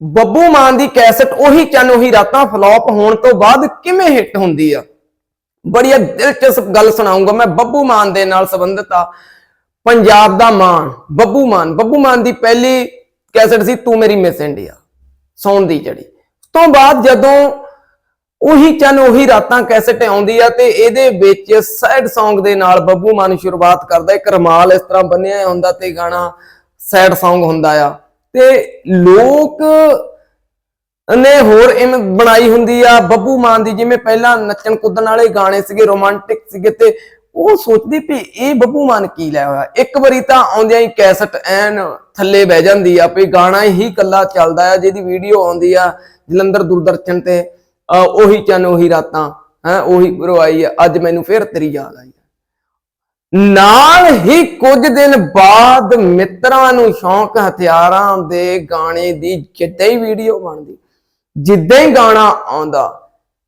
ਬੱਬੂ ਮਾਨ ਦੀ cassette ਉਹੀ ਚੰਨ, ਉਹੀ ਰਾਤਾਂ ਫਲॉप ਹੋਣ ਤੋਂ ਬਾਅਦ ਕਿਵੇਂ ਹਿੱਟ ਹੁੰਦੀ ਆ? ਬੜੀ ਦਿਲਚਸਪ ਗੱਲ ਸੁਣਾਉਂਗਾ ਮੈਂ ਬੱਬੂ ਮਾਨ ਦੇ ਨਾਲ ਸੰਬੰਧਿਤ ਆ। ਪੰਜਾਬ ਦਾ ਮਾਨ ਬੱਬੂ ਮਾਨ। ਬੱਬੂ ਮਾਨ ਦੀ ਪਹਿਲੀ ਕੈਸਟ ਸੀ, ਤੂੰ ਮੇਰੀ ਮਿਸ ਇੰਡੀਆ ਸੌਣ ਦੀ ਜੜੀ ਤੋਂ ਬਾਅਦ ਜਦੋਂ ਉਹੀ ਚੰਨ, ਉਹੀ ਰਾਤਾਂ ਕੈਸਟ ਆਉਂਦੀ ਆ ਤੇ ਇਹਦੇ ਵਿੱਚ ਸੈਡ Song ਦੇ ਨਾਲ ਬੱਬੂ ਮਾਨ ਸ਼ੁਰੂਆਤ ਕਰਦਾ। ਇੱਕ ਰਮਾਲ ਇਸ ਤਰ੍ਹਾਂ ਬੰਨਿਆ ਹੁੰਦਾ ਤੇ ਗਾਣਾ ਸੈਡ Song ਹੁੰਦਾ ਆ। ਤੇ ਲੋਕ ਨੇ ਹੋਰ ਇਮ ਬਣਾਈ ਹੁੰਦੀ ਆ, ਬੱਬੂ ਮਾਨ ਦੀ ਜਿਵੇਂ ਪਹਿਲਾਂ ਨੱਚਣ ਕੁੱਦਣ ਵਾਲੇ ਗਾਣੇ ਸੀਗੇ ਰੋਮਾਂਟਿਕ ਸੀਗੇ ਤੇ ਉਹ ਸੋਚਦੀ ਵੀ ਇਹ ਬੱਬੂ ਮਾਨ ਕੀ ਲੈ ਹੋਇਆ ਇੱਕ ਵਾਰੀ ਤਾਂ ਆਉਂਦਿਆਂ ਹੀ ਕੈਸਟ ਐਨ ਥੱਲੇ ਬਹਿ ਜਾਂਦੀ ਆ ਵੀ ਗਾਣਾ ਹੀ ਕੱਲਾ ਚੱਲਦਾ ਆ, ਜਿਹਦੀ ਵੀਡੀਓ ਆਉਂਦੀ ਆ ਜਲੰਧਰ ਦੂਰਦਰਸ਼ਨ ਤੇ, ਅਹ ਉਹੀ ਚੰਨ, ਉਹੀ ਰਾਤਾਂ, ਹੈ, ਉਹੀ ਗੁਰੂ ਆਈ ਆ, ਅੱਜ ਮੈਨੂੰ ਫਿਰ ਤੇਰੀ ਯਾਦ ਆਈ। ਨਾਲ ਹੀ ਕੁਝ ਦਿਨ ਬਾਅਦ ਮਿੱਤਰਾਂ ਨੂੰ ਸ਼ੌਂਕ ਹਥਿਆਰਾਂ ਦੇ ਗਾਣੇ ਦੀ ਜਿੱਦਾਂ ਹੀ ਵੀਡੀਓ ਬਣਦੀ, ਜਿੱਦਾਂ ਹੀ ਗਾਣਾ ਆਉਂਦਾ,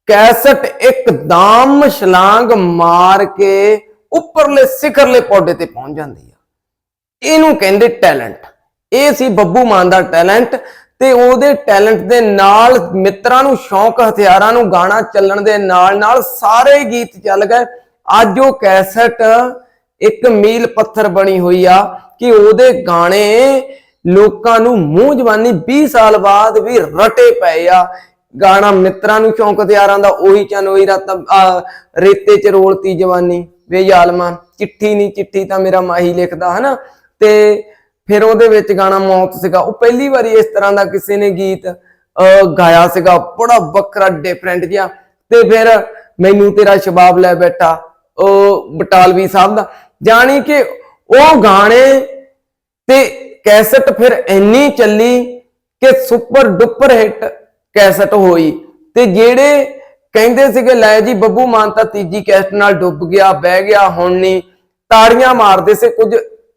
ਕੈਸਟ ਇੱਕਦਮ ਛਲਾਂਗ ਮਾਰ ਕੇ ਉੱਪਰਲੇ ਸਿਖਰਲੇ ਪੌੜੇ ਤੇ ਪਹੁੰਚ ਜਾਂਦੀ ਆ। ਇਹਨੂੰ ਕਹਿੰਦੇ ਟੈਲੈਂਟ। ਇਹ ਸੀ ਬੱਬੂ ਮਾਨ ਦਾ ਟੈਲੈਂਟ ਤੇ ਉਹਦੇ ਟੈਲੈਂਟ ਦੇ ਨਾਲ ਮਿੱਤਰਾਂ ਨੂੰ ਸ਼ੌਂਕ ਹਥਿਆਰਾਂ ਨੂੰ ਗਾਣਾ ਚੱਲਣ ਦੇ ਨਾਲ ਨਾਲ ਸਾਰੇ ਗੀਤ ਚੱਲ ਗਏ। ਅੱਜ ਉਹ ਕੈਸਟ ਇੱਕ ਮੀਲ ਪੱਥਰ ਬਣੀ ਹੋਈ ਆ ਕਿ ਉਹਦੇ ਗਾਣੇ ਲੋਕਾਂ ਨੂੰ ਮੂੰਹ ਜਵਾਨੀ 20 ਸਾਲ ਬਾਅਦ ਵੀ ਰਟੇ ਪਏ ਆ। ਗਾਣਾ ਮਿੱਤਰਾਂ ਨੂੰ ਸ਼ੌਂਕ ਹਥਿਆਰਾਂ ਦਾ ਉਹੀ ਚੰਨ ਉਹੀ ਰਾਤਾਂ ਰੇਤੇ ਚ ਰੋਲਤੀ ਜਵਾਨੀ। ਵੇ ਜ਼ਾਲਮਾ ਚਿੱਠੀ ਨਹੀਂ ਚਿੱਠੀ ਤਾਂ ਮੇਰਾ ਮਾਹੀ ਲਿਖਦਾ ਹਨਾ? ਤੇ ਫਿਰ ਉਹਦੇ ਵਿੱਚ ਗਾਣਾ ਮੌਤ ਸੀਗਾ। ਉਹ ਪਹਿਲੀ ਵਾਰੀ ਇਸ ਤਰ੍ਹਾਂ ਦਾ ਕਿਸੇ ਨੇ ਗੀਤ ਅਹ, ਗਾਇਆ ਸੀਗਾ। ਬੜਾ ਵੱਖਰਾ ਡਿਫਰੈਂਟ ਜਿਹਾ। ਤੇ ਫਿਰ ਮੈਨੂੰ ਤੇਰਾ ਸ਼ਬਾਬ ਲੈ ਬੈਠਾ। ਬਟਾਲਵੀ ਸਾਹਿਬ ਦਾ, ਜਾਣੀ ਕਿ ਉਹ ਗਾਣੇ ਤੇ ਕੈਸਟ ਫਿਰ ਇੰਨੀ ਚੱਲੀ ਕਿ ਸੁਪਰ ਡੁਪਰ ਹਿੱਟ ਕੈਸਟ ਹੋਈ। ਤੇ ਜਿਹੜੇ ਕਹਿੰਦੇ ਸੀਗੇ, ਲੈ ਜੀ, ਬੱਬੂ ਮਾਨ ਤਾਂ ਤੀਜੀ ਕੈਸਟ ਨਾਲ ਡੁੱਬ ਗਿਆ, ਬਹਿ ਗਿਆ, ਹੁਣ ਨਹੀਂ ਤਾੜੀਆਂ ਮਾਰਦੇ ਸੀ ਕੁਝ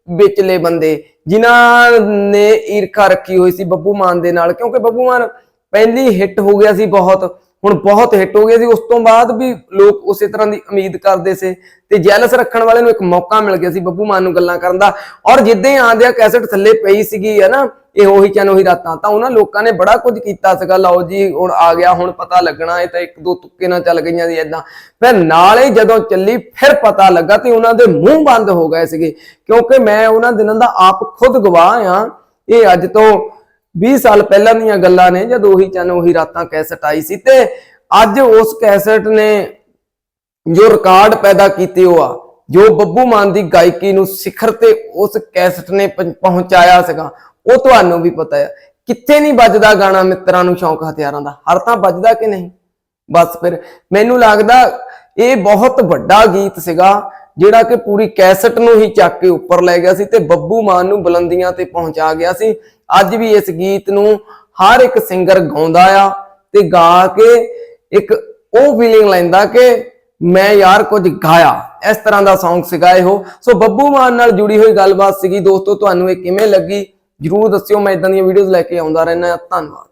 ਵਿਚਲੇ ਬੰਦੇ, ਜਿਨ੍ਹਾਂ ਨੇ ਈਰਖਾ ਰੱਖੀ ਹੋਈ ਸੀ ਬੱਬੂ ਮਾਨ ਦੇ ਨਾਲ, ਕਿਉਂਕਿ ਬੱਬੂ ਮਾਨ ਪਹਿਲੀ ਹਿੱਟ ਹੋ ਗਿਆ ਸੀ ਬਹੁਤ। ਹੁਣ ਬਹੁਤ ਹਿੱਟ ਹੋ ਗਿਆ ਸੀ, ਉਸ ਤੋਂ ਬਾਅਦ ਵੀ ਲੋਕ ਉਸੇ ਤਰ੍ਹਾਂ ਦੀ ਉਮੀਦ ਕਰਦੇ ਸੀ ਤੇ ਜੈਲਸ ਰੱਖਣ ਵਾਲੇ ਨੂੰ ਇੱਕ ਮੌਕਾ ਮਿਲ ਗਿਆ ਸੀ ਬੱਬੂ ਮਾਨ ਨੂੰ ਗੱਲਾਂ ਕਰਨ ਦਾ। ਔਰ ਜਿੱਦਾਂ ਆਂਦਿਆ ਕੈਸਟ ਥੱਲੇ ਪਈ ਸੀਗੀ, ਹੈ ਨਾ, ਇਹ ਉਹੀ ਚਨ ਉਹੀ ਰਾਤਾਂ, ਤਾਂ ਉਹਨਾਂ ਲੋਕਾਂ ਨੇ ਬੜਾ ਕੁਝ ਕੀਤਾ ਸੀਗਾ। ਲਓ ਜੀ, ਹੁਣ ਆ ਗਿਆ, ਹੁਣ ਪਤਾ ਲੱਗਣਾ, ਇਹ ਤਾਂ ਇੱਕ ਦੋ ਤੁੱਕੇ ਨਾਲ ਚੱਲ ਗਈਆਂ ਸੀ ਇਦਾਂ ਫਿਰ ਨਾਲੇ ਜਦੋਂ ਚੱਲੀ, ਫਿਰ ਪਤਾ ਲੱਗਾ ਤੇ ਉਹਨਾਂ ਦੇ ਮੂੰਹ ਬੰਦ ਹੋ ਗਏ ਸੀਗੇ, ਕਿਉਂਕਿ ਮੈਂ ਉਹਨਾਂ ਦਿਨਾਂ ਦਾ ਆਪ ਖੁਦ ਗਵਾਹ ਆ ਇਹ ਅੱਜ ਤੋਂ 20 ਸਾਲ ਪਹਿਲਾਂ ਦੀਆਂ ਗੱਲਾਂ ਨੇ, ਜਦ ਉਹੀ ਚੰਨ, ਉਹੀ ਰਾਤਾਂ ਕੈਸਟ ਆਈ ਸੀ ਤੇ ਅੱਜ ਉਸ ਕੈਸਟ ਨੇ ਜੋ ਰਿਕਾਰਡ ਪੈਦਾ ਕੀਤੇ ਉਹ ਆ, ਜੋ ਬੱਬੂ ਮਾਨ ਦੀ ਗਾਇਕੀ ਨੂੰ ਸਿਖਰ ਤੇ ਉਸ ਕੈਸਟ ਨੇ ਪਹੁੰਚਾਇਆ ਸੀਗਾ, ਉਹ ਤੁਹਾਨੂੰ ਵੀ ਪਤਾ ਹੈ। ਕਿੱਥੇ ਨਹੀਂ ਵੱਜਦਾ ਗਾਣਾ ਮਿੱਤਰਾਂ ਨੂੰ ਸ਼ੌਂਕ ਹਥਿਆਰਾਂ ਦਾ? ਹਰ ਤਾਂ ਵੱਜਦਾ ਕਿ ਨਹੀਂ? ਬਸ ਫਿਰ ਮੈਨੂੰ ਲੱਗਦਾ ਇਹ ਬਹੁਤ ਵੱਡਾ ਗੀਤ ਸੀਗਾ ਜਿਹੜਾ ਕਿ ਪੂਰੀ ਕੈਸਟ ਨੂੰ ਹੀ ਚੱਕ ਕੇ ਉੱਪਰ ਲੈ ਗਿਆ ਸੀ ਤੇ ਬੱਬੂ ਮਾਨ ਨੂੰ ਬੁਲੰਦੀਆਂ ਤੇ ਪਹੁੰਚਾ ਗਿਆ ਸੀ। ਅੱਜ ਵੀ ਇਸ ਗੀਤ ਨੂੰ ਹਰ ਇੱਕ ਸਿੰਗਰ ਗਾਉਂਦਾ ਆ ਤੇ ਗਾ ਕੇ ਇੱਕ ਉਹ ਫੀਲਿੰਗ ਲੈਂਦਾ ਕਿ ਮੈਂ ਯਾਰ ਕੁਝ ਗਾਇਆ। ਇਸ ਤਰ੍ਹਾਂ ਦਾ Song ਸੀਗਾ ਇਹੋ। ਸੋ ਬੱਬੂ ਮਾਨ ਨਾਲ ਜੁੜੀ ਹੋਈ ਗੱਲਬਾਤ ਸੀਗੀ। ਦੋਸਤੋ, ਤੁਹਾਨੂੰ ਇਹ ਕਿਵੇਂ ਲੱਗੀ? ਜਰੂਰ ਦੱਸਿਓ। ਮੈਂ ਇਦਾਂ ਦੀਆਂ ਵੀਡੀਓਜ਼ ਲੈ ਕੇ ਆਉਂਦਾ ਰਹਿਣਾ ਧੰਨਵਾਦ।